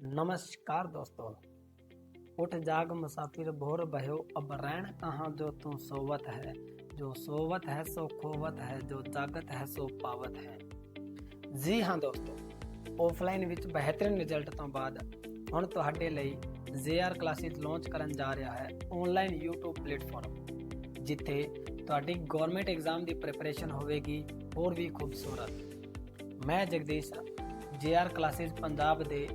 नमस्कार दोस्तों उठ जाग मुसाफिर भोर भयो अब रैन कहाँ जो तू सोवत है जो सोवत है सो खोवत है जो ਜਾਗਤ ਹੈ ਸੋ ਪਾਵਤ ਹੈ ਜੀ ਹਾਂ ਦੋਸਤੋ ਆਫਲਾਈਨ ਵਿੱਚ ਬਿਹਤਰੀਨ ਰਿਜ਼ਲਟ ਤੋਂ ਬਾਅਦ ਹੁਣ ਤੁਹਾਡੇ ਲਈ ਜ਼ੇਆਰ ਕਲਾਸਿਸ ਲਾਂਚ ਕਰਨ ਜਾ ਰਿਹਾ ਹੈ ਆਨਲਾਈਨ YouTube ਪਲੇਟਫਾਰਮ ਜਿੱਥੇ ਤੁਹਾਡੀ ਗਵਰਨਮੈਂਟ ਐਗਜ਼ਾਮ ਦੀ ਪ੍ਰੈਪਰੇਸ਼ਨ ਹੋਵੇਗੀ ਹੋਰ ਵੀ ਖੂਬਸੂਰਤ ਮੈਂ ਜਗਦੀਸ਼ ਜੇਆਰ ਕਲਾਸਿਸ ਪੰਜਾਬ ਦੇ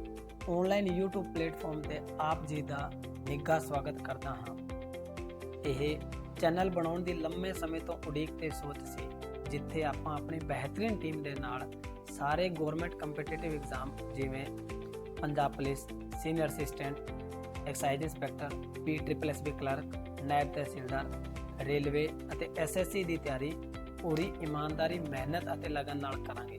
ਆਨਲਾਈਨ YouTube ਪਲੇਟਫਾਰਮ ਤੇ ਆਪ ਜੀ ਦਾ ਨਿੱਘਾ ਸਵਾਗਤ ਕਰਦਾ ਹਾਂ। ਇਹ ਚੈਨਲ ਬਣਾਉਣ ਦੀ ਲੰਮੇ ਸਮੇਂ ਤੋਂ ਉਡੀਕ ਤੇ ਸੋਚ ਸੀ, ਜਿੱਥੇ ਆਪਾਂ ਆਪਣੀ ਬਿਹਤਰੀਨ ਟੀਮ ਦੇ ਨਾਲ ਸਾਰੇ ਗਵਰਨਮੈਂਟ ਕੰਪੀਟੀਟਿਵ ਐਗਜ਼ਾਮ ਜਿਵੇਂ Punjab police senior assistant excise inspector P triple S B clerk Naib Tehsildar railway ਅਤੇ ਐਸਐਸਸੀ ਦੀ ਤਿਆਰੀ ਪੂਰੀ ਇਮਾਨਦਾਰੀ, ਮਿਹਨਤ ਅਤੇ ਲਗਨ ਨਾਲ ਕਰਾਂਗੇ।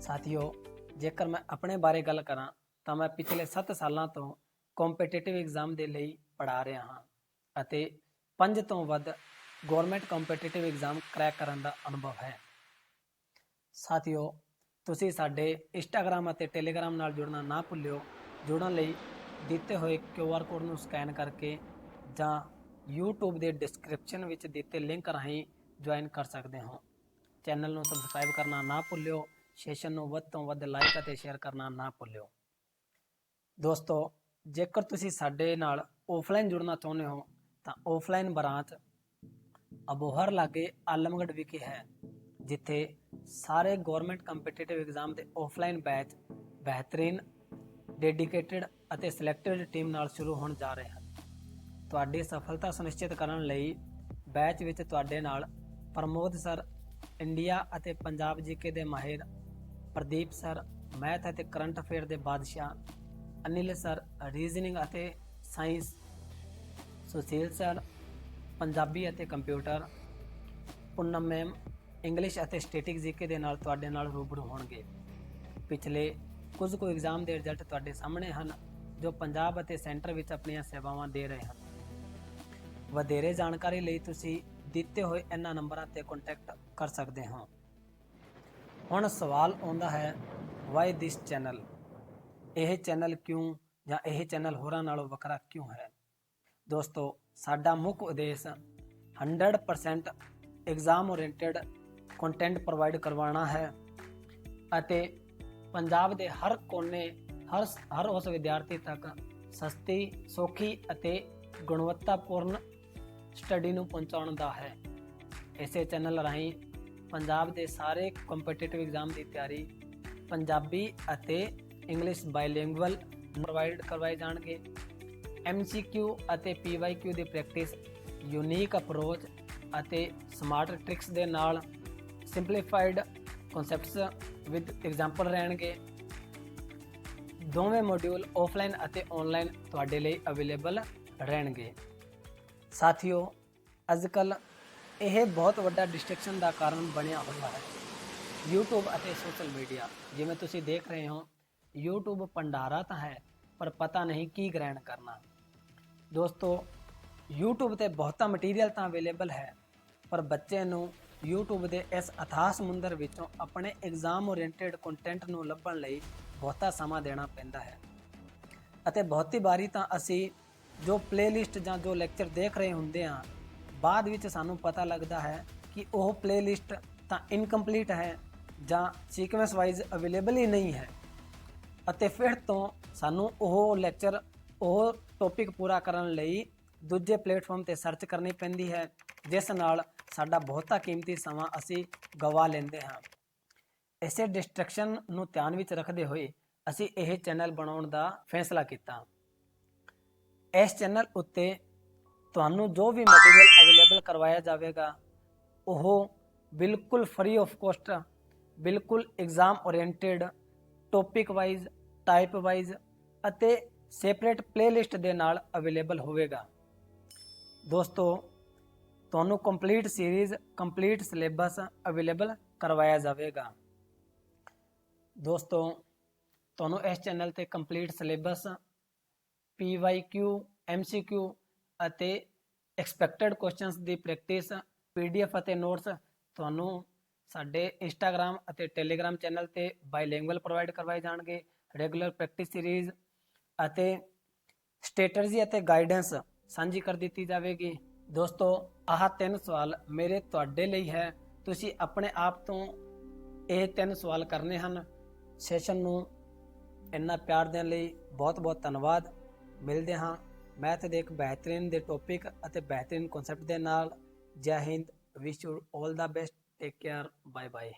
ਸਾਥੀਓ, ਜੇਕਰ ਮੈਂ ਆਪਣੇ ਬਾਰੇ ਗੱਲ ਕਰਾਂ ਤਾਂ ਮੈਂ ਪਿਛਲੇ 7 ਸਾਲਾਂ ਤੋਂ ਕੰਪੀਟੀਟਿਵ ਐਗਜ਼ਾਮ ਦੇ ਲਈ ਪੜ੍ਹਾ ਰਿਹਾ ਹਾਂ ਅਤੇ 5 ਤੋਂ ਵੱਧ ਗਵਰਨਮੈਂਟ ਕੰਪੀਟੀਟਿਵ ਐਗਜ਼ਾਮ ਕਰੈਕ ਕਰਨ ਦਾ ਅਨੁਭਵ ਹੈ। ਸਾਥੀਓ, ਤੁਸੀਂ ਸਾਡੇ ਇੰਸਟਾਗ੍ਰam ਅਤੇ ਟੈਲੀਗ੍ਰam ਨਾਲ ਜੁੜਨਾ ਨਾ ਭੁੱਲਿਓ। ਜੁੜਨ ਲਈ ਦਿੱਤੇ ਹੋਏ QR ਕੋਡ ਨੂੰ ਸਕੈਨ ਕਰਕੇ ਜਾਂ YouTube ਦੇ ਡਿਸਕ੍ਰਿਪਸ਼ਨ ਵਿੱਚ ਦਿੱਤੇ ਲਿੰਕ ਰਾਹੀਂ ਜੁਆਇਨ ਕਰ ਸਕਦੇ ਹੋ। ਚੈਨਲ ਨੂੰ ਸਬਸਕ੍ਰਾਈਬ ਕਰਨਾ ਨਾ ਭੁੱਲਿਓ। ਸੈਸ਼ਨ ਨੂੰ ਵੱਧ ਤੋਂ ਵੱਧ ਲਾਈਕ ਅਤੇ ਸ਼ੇਅਰ ਕਰਨਾ ਨਾ ਭੁੱਲਿਓ। ਦੋਸਤੋ, ਜੇਕਰ ਤੁਸੀਂ ਸਾਡੇ ਨਾਲ ਆਫਲਾਈਨ ਜੁੜਨਾ ਚਾਹੁੰਦੇ ਹੋ, ਤਾਂ ਆਫਲਾਈਨ ਬ੍ਰਾਂਚ ਅਬੋਹਰ ਲਾਗੇ ਆਲਮਗੜ੍ਹ ਵਿਖੇ ਹੈ, ਜਿੱਥੇ ਸਾਰੇ ਗਵਰਨਮੈਂਟ ਕੰਪੀਟੀਟਿਵ ਐਗਜ਼ਾਮ ਦੇ ਆਫਲਾਈਨ ਬੈਚ ਬਿਹਤਰੀਨ ਡੈਡੀਕੇਟਿਡ ਅਤੇ ਸਿਲੈਕਟਡ ਟੀਮ ਨਾਲ ਸ਼ੁਰੂ ਹੋਣ ਜਾ ਰਹੇ ਹਨ। ਤੁਹਾਡੀ ਸਫਲਤਾ ਸੁਨਿਸ਼ਚਿਤ ਕਰਨ ਲਈ ਬੈਚ ਵਿੱਚ ਤੁਹਾਡੇ ਨਾਲ ਪ੍ਰਮੋਦ ਸਰ, ਇੰਡੀਆ ਅਤੇ ਪੰਜਾਬ ਜੀਕੇ ਦੇ ਮਾਹਿਰ ਪ੍ਰਦੀਪ ਸਰ, ਮੈਥ ਅਤੇ ਕਰੰਟ ਅਫੇਅਰ ਦੇ ਬਾਦਸ਼ਾਹ ਅਨਿਲ ਸਰ ਰੀਜ਼ਨਿੰਗ ਅਤੇ ਸਾਇੰਸ ਸੁਸ਼ੀਲ ਸਰ, ਪੰਜਾਬੀ ਅਤੇ ਕੰਪਿਊਟਰ ਪੂਨਮ ਮੈਮ ਇੰਗਲਿਸ਼ ਅਤੇ ਸਟੈਟਿਕ ਜੀਕੇ ਦੇ ਨਾਲ ਤੁਹਾਡੇ ਨਾਲ ਰੂਬਰੂ ਹੋਣਗੇ। ਪਿਛਲੇ ਕੁਝ ਕੁ ਐਗਜ਼ਾਮ ਦੇ ਰਿਜ਼ਲਟ ਤੁਹਾਡੇ ਸਾਹਮਣੇ ਹਨ, ਜੋ ਪੰਜਾਬ ਅਤੇ ਸੈਂਟਰ ਵਿੱਚ ਆਪਣੀਆਂ ਸੇਵਾਵਾਂ ਦੇ ਰਹੇ ਹਨ। ਵਧੇਰੇ ਜਾਣਕਾਰੀ ਲਈ ਤੁਸੀਂ ਦਿੱਤੇ ਹੋਏ ਇਹਨਾਂ ਨੰਬਰਾਂ ਤੇ ਕੰਟੈਕਟ ਕਰ ਸਕਦੇ ਹੋ। ਹੁਣ ਸਵਾਲ ਆਉਂਦਾ ਹੈ ਵਾਈ ਦਿਸ ਚੈਨਲ ਇਹ ਚੈਨਲ ਕਿਉਂ ਜਾਂ ਇਹ ਚੈਨਲ ਹੋਰਾਂ ਨਾਲੋਂ ਵੱਖਰਾ ਕਿਉਂ ਹੈ? ਦੋਸਤੋ, ਸਾਡਾ ਮੁੱਖ ਉਦੇਸ਼ 100% ਐਗਜ਼ਾਮ ਓਰੀਐਂਟਡ ਕੰਟੈਂਟ ਪ੍ਰੋਵਾਈਡ ਕਰਵਾਉਣਾ ਹੈ ਅਤੇ ਪੰਜਾਬ ਦੇ ਹਰ ਕੋਨੇ, ਹਰ ਹਰ ਉਸ ਵਿਦਿਆਰਥੀ ਤੱਕ ਸਸਤੀ, ਸੌਖੀ ਅਤੇ ਗੁਣਵੱਤਾਪੂਰਨ ਸਟੱਡੀ ਨੂੰ ਪਹੁੰਚਾਉਣ ਦਾ ਹੈ। ਇਸੇ ਚੈਨਲ ਰਾਹੀਂ ਪੰਜਾਬ ਦੇ ਸਾਰੇ ਕੰਪੀਟੀਟਿਵ ਐਗਜ਼ਾਮ ਦੀ ਤਿਆਰੀ ਪੰਜਾਬੀ ਅਤੇ ਇੰਗਲਿਸ਼ ਬਾਈਲਿੰਗੁਅਲ ਪ੍ਰੋਵਾਈਡ ਕਰਵਾਏ ਜਾਣਗੇ। MCQ ਅਤੇ PYQ ਦੀ ਪ੍ਰੈਕਟਿਸ ਯੂਨੀਕ ਅਪਰੋਚ ਅਤੇ ਸਮਾਰਟ ਟ੍ਰਿਕਸ ਦੇ ਨਾਲ ਸਿੰਪਲੀਫਾਈਡ ਕਨਸੈਪਟਸ ਵਿਦ ਐਗਜ਼ਾਮਪਲ ਰਹਿਣਗੇ। ਦੋਵੇਂ ਮੋਡਿਊਲ ਆਫਲਾਈਨ ਅਤੇ ਆਨਲਾਈਨ ਤੁਹਾਡੇ ਲਈ ਅਵੇਲੇਬਲ ਰਹਿਣਗੇ। ਸਾਥੀਓ ਅੱਜਕੱਲ ਇਹ ਬਹੁਤ ਵੱਡਾ ਡਿਸਟਰੈਕਸ਼ਨ ਦਾ ਕਾਰਨ ਬਣਿਆ ਹੋਇਆ ਹੈ। YouTube ਅਤੇ ਸੋਸ਼ਲ ਮੀਡੀਆ ਜਿਵੇਂ ਤੁਸੀਂ ਦੇਖ ਰਹੇ ਹੋ YouTube ਭੰਡਾਰਾ ਤਾਂ ਹੈ, ਪਰ ਪਤਾ ਨਹੀਂ ਕੀ ਗ੍ਰਹਿਣ ਕਰਨਾ। ਦੋਸਤੋ, YouTube ਤੇ ਬਹੁਤਾ ਮਟੀਰੀਅਲ ਤਾਂ ਅਵੇਲੇਬਲ ਹੈ, ਪਰ ਬੱਚੇ ਨੂੰ YouTube ਦੇ ਇਸ ਅਥਾਹ ਸਮੁੰਦਰ ਵਿੱਚੋਂ ਆਪਣੇ ਐਗਜ਼ਾਮ ਓਰੀਐਂਟਡ ਕੰਟੈਂਟ ਨੂੰ ਲੱਭਣ ਲਈ ਬਹੁਤਾ ਸਮਾਂ ਦੇਣਾ ਪੈਂਦਾ ਹੈ। ਅਤੇ ਬਹੁਤੀ ਵਾਰੀ ਤਾਂ ਅਸੀਂ ਜੋ ਪਲੇਲਿਸਟ ਜਾਂ ਜੋ ਲੈਕਚਰ ਦੇਖ ਰਹੇ ਹੁੰਦੇ ਹਾਂ, ਬਾਅਦ ਵਿੱਚ ਸਾਨੂੰ ਪਤਾ ਲੱਗਦਾ ਹੈ ਕਿ ਉਹ ਪਲੇਲਿਸਟ ਤਾਂ ਇਨਕੰਪਲੀਟ ਹੈ ਜਾਂ ਸੀਕੁਐਂਸ ਵਾਈਜ਼ ਅਵੇਲੇਬਲ ਹੀ ਨਹੀਂ ਹੈ। ਅਤੇ ਫਿਰ ਤੋਂ ਸਾਨੂੰ ਉਹ ਲੈਕਚਰ ਉਹ ਟੌਪਿਕ ਪੂਰਾ ਕਰਨ ਲਈ ਦੂਜੇ ਪਲੇਟਫਾਰਮ ਤੇ ਸਰਚ ਕਰਨੀ ਪੈਂਦੀ ਹੈ, ਜਿਸ ਨਾਲ ਸਾਡਾ ਬਹੁਤਾ ਕੀਮਤੀ ਸਮਾਂ ਅਸੀਂ ਗਵਾ ਲੈਂਦੇ ਹਾਂ। ਇਸੇ ਡਿਸਟਰੈਕਸ਼ਨ ਨੂੰ ਧਿਆਨ ਵਿੱਚ ਰੱਖਦੇ ਹੋਏ ਅਸੀਂ ਇਹ ਚੈਨਲ ਬਣਾਉਣ ਦਾ ਫੈਸਲਾ ਕੀਤਾ। ਇਸ ਚੈਨਲ ਉੱਤੇ ਤੁਹਾਨੂੰ ਜੋ ਵੀ ਮਟੀਰੀਅਲ ਅਵੇਲੇਬਲ ਕਰਵਾਇਆ ਜਾਵੇਗਾ, ਉਹ ਬਿਲਕੁਲ ਫ੍ਰੀ ਆਫ ਕੋਸਟ ਬਿਲਕੁਲ exam oriented topic wise type wise ਅਤੇ ਸੈਪਰੇਟ ਪਲੇਲਿਸਟ ਦੇ ਨਾਲ ਅਵੇਲੇਬਲ ਹੋਵੇਗਾ। ਦੋਸਤੋ, ਤੁਹਾਨੂੰ complete series complete syllabus available ਕਰਵਾਇਆ ਜਾਵੇਗਾ। ਦੋਸਤੋ, ਤੁਹਾਨੂੰ ਇਸ ਚੈਨਲ ਤੇ ਕੰਪਲੀਟ ਸਿਲੇਬਸ PYQ MCQ ਅਤੇ ਐਕਸਪੈਕਟਡ ਕੁਐਸਚਨਸ ਦੀ ਪ੍ਰੈਕਟਿਸ PDF ਅਤੇ ਨੋਟਸ ਤੁਹਾਨੂੰ ਸਾਡੇ ਇੰਸਟਾਗ੍ਰam ਅਤੇ ਟੈਲੀਗ੍ਰam ਚੈਨਲ ਤੇ ਬਾਈਲਿੰਗੁਅਲ ਪ੍ਰੋਵਾਈਡ ਕਰਵਾਏ ਜਾਣਗੇ ਰੈਗੂਲਰ ਪ੍ਰੈਕਟਿਸ ਸੀਰੀਜ਼ ਅਤੇ ਸਟ੍ਰੈਟਜੀ ਅਤੇ ਗਾਈਡੈਂਸ ਸਾਂਝੀ ਕਰ ਦਿੱਤੀ ਜਾਵੇਗੀ। ਦੋਸਤੋ, ਆਹ ਤਿੰਨ ਸਵਾਲ ਮੇਰੇ ਤੁਹਾਡੇ ਲਈ ਹੈ। ਤੁਸੀਂ ਆਪਣੇ ਆਪ ਤੋਂ ਇਹ ਤਿੰਨ ਸਵਾਲ ਕਰਨੇ ਹਨ। ਸੈਸ਼ਨ ਨੂੰ ਇੰਨਾ ਪਿਆਰ ਦੇਣ ਲਈ ਬਹੁਤ ਬਹੁਤ ਧੰਨਵਾਦ। ਮਿਲਦੇ ਹਾਂ। ਮੈਥ ਦੇ ਇੱਕ ਬਿਹਤਰੀਨ ਦੇ ਟੌਪਿਕ ਅਤੇ ਬਿਹਤਰੀਨ ਕਨਸੈਪਟ ਦੇ ਨਾਲ। ਜੈ Hind. Wish you 올 the best take care bye bye